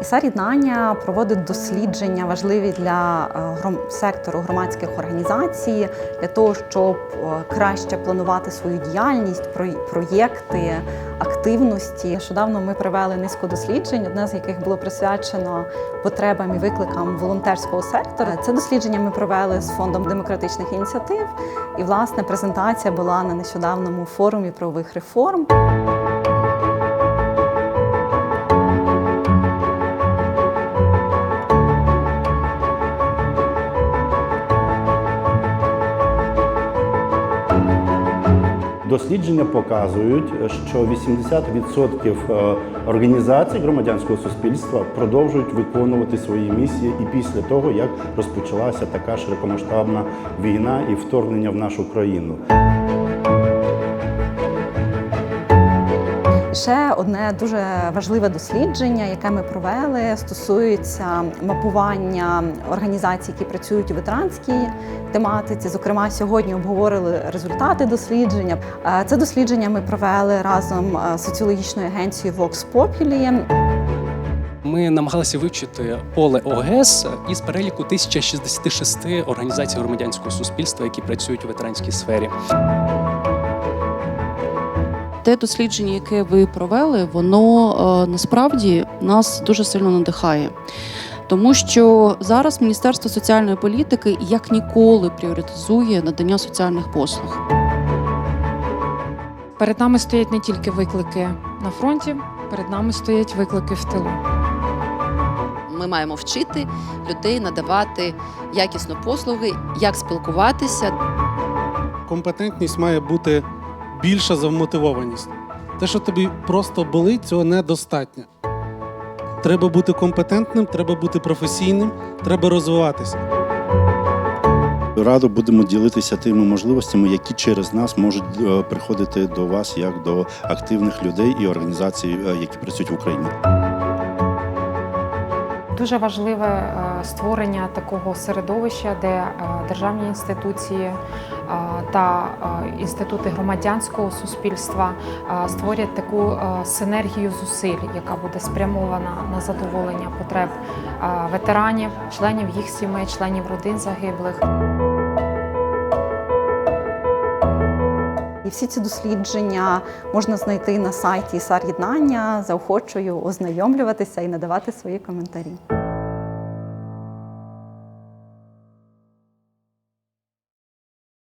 ІСА «Єднання» проводить дослідження важливі для е, сектору громадських організацій для того, щоб е, краще планувати свою діяльність, про- проєкти, активності. Нещодавно ми провели низку досліджень, одне з яких було присвячено потребам і викликам волонтерського сектору. Це дослідження ми провели з фондом демократичних ініціатив. І власне презентація була на нещодавному форумі правових реформ. Дослідження показують, що 80% е, організацій громадянського суспільства продовжують виконувати свої місії і після того, як розпочалася така широкомасштабна війна і вторгнення в нашу країну. Ще одне дуже важливе дослідження, яке ми провели, стосується мапування організацій, які працюють у ветеранській тематиці. Зокрема, сьогодні обговорили результати дослідження. Е, Це дослідження ми провели разом е, з соціологічною агенцією Vox Populi. Ми намагалися вивчити поле ОГС із переліку 1066 організацій громадянського суспільства, які працюють у ветеранській сфері. Те дослідження, яке ви провели, воно е, насправді нас дуже сильно надихає. Тому що зараз Міністерство соціальної політики як ніколи пріоритизує надання соціальних послуг. Перед нами стоять не тільки виклики на фронті, перед нами стоять виклики в тилу. Ми маємо вчити людей надавати якісну послуги, як спілкуватися. компетентність має бути більша завмотивованість. Те, що тобі просто болить, цього недостатньо. Треба бути компетентним, треба бути професійним, треба розвиватися. Радо будемо ділитися тими можливостями, які через нас можуть е, приходити до вас як до активних людей і організацій, е, які працюють в Україні. Дуже важливе е, створення такого середовища, де е, державні інституції е, та інститути громадянського суспільства створять таку синергію зусиль, яка буде спрямована на задоволення потреб ветеранів, членів їх сімей, членів родин загиблих. Всі ці дослідження можна знайти на сайті САР-єднання. Заохочую ознайомлюватися і надавати свої коментарі.